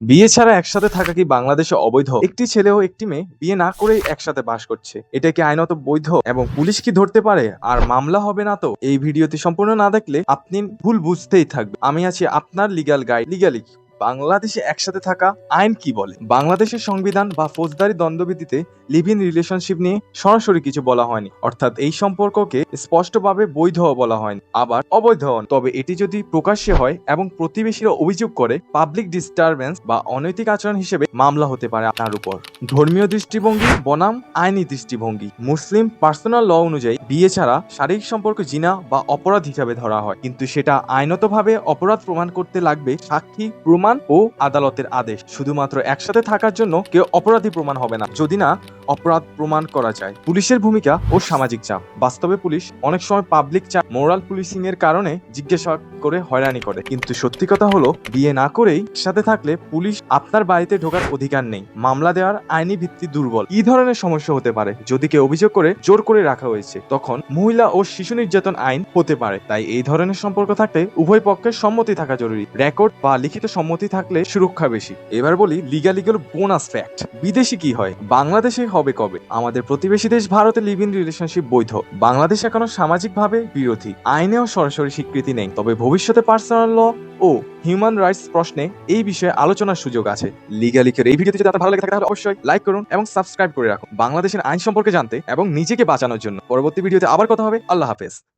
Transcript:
বিয়ে ছাড়া একসাথে থাকা কি বাংলাদেশে অবৈধ? একটি ছেলে ও একটি মেয়ে বিয়ে না করেই একসাথে বাস করছে। এটা কি আইনত বৈধ? এবং পুলিশ কি ধরতে পারে? আর মামলা হবে না তো? এই ভিডিওটি সম্পূর্ণ না দেখলে আপনি ভুল বুঝতেই থাকবে আমি আছি আপনার লিগাল গাইড লিগালি বাংলাদেশে একসাথে থাকা আইন কি বলে? বাংলাদেশের সংবিধান বা ফৌজদারি দ্বন্দ্ববিধিতে লিভ ইন রিলেশনশিপ নিয়ে সরাসরি কিছু বলা হয়নি। অর্থাৎ এই সম্পর্ককে স্পষ্টভাবে বৈধ বলা হয়নি, আবার অবৈধ তবে এটি যদি প্রকাশ্যে হয় এবং প্রতিবেশীরা অভিযোগ করে, পাবলিক ডিস্টারবেন্স বা অনৈতিক আচরণ হিসেবে মামলা হতে পারে আপনার উপর। ধর্মীয় দৃষ্টিভঙ্গি বনাম আইনি দৃষ্টিভঙ্গি। মুসলিম পার্সোনাল ল অনুযায়ী বিয়ে ছাড়া শারীরিক সম্পর্ক জিনা বা অপরাধ হিসাবে ধরা হয়। কিন্তু সেটা আইনতভাবে অপরাধ প্রমাণ করতে লাগবে সাক্ষী প্রমাণ ও আদালতের আদেশ। শুধুমাত্র একসাথে থাকার জন্য কেউ অপরাধী প্রমাণ হবে না। যদি না, অপরাধ প্রমাণ করা যায়। পুলিশের ভূমিকা ও সামাজিক চাপ। বাস্তবে পুলিশ অনেক সময় পাবলিক চাপ মোরাল পুলিশিং এর কারণে জিজ্ঞাসা করে হয়রানি করে। কিন্তু সত্যি কথা হলো, বিয়ে না করেই সাথে থাকলে পুলিশ আপনার বাড়িতে ঢোকার অধিকার নেই। মামলা দেওয়ার আইনি ভিত্তি দুর্বল। এই ধরনের সমস্যা হতে পারে। যদি কেউ অভিযোগ করে জোর করে রাখা হয়েছে, তখন মহিলা ও শিশু নির্যাতন আইন হতে পারে। তাই এই ধরনের সম্পর্ক থাকতে উভয় পক্ষের সম্মতি থাকা জরুরি। রেকর্ড বা লিখিত সম্মতি থাকলে সুরক্ষা বেশি। এবার বলি লিগাল বোনাস ফ্যাক্ট বিদেশি কি হয়? বাংলাদেশে হবে কবে? আমাদের প্রতিবেশী দেশ ভারতে লিভ ইন রিলেশনশিপ বৈধ। বাংলাদেশ এখনও সামাজিকভাবে বিরোধী। আইনেও সরাসরি স্বীকৃতি নেই। তবে ভবিষ্যতে পার্সোনাল ল ও হিউম্যান রাইটস প্রশ্নে এই বিষয়ে আলোচনার সুযোগ আছে। লিগালিকের এই ভিডিওতে যদি আপনার ভালো লেগে থাকে তাহলে অবশ্যই লাইক করুন এবং সাবস্ক্রাইব করে রাখুন। বাংলাদেশের আইন সম্পর্কে জানতে এবং নিজেকে বাঁচানোর জন্য। পরবর্তী ভিডিওতে আবার কথা হবে। আল্লাহ হাফেজ।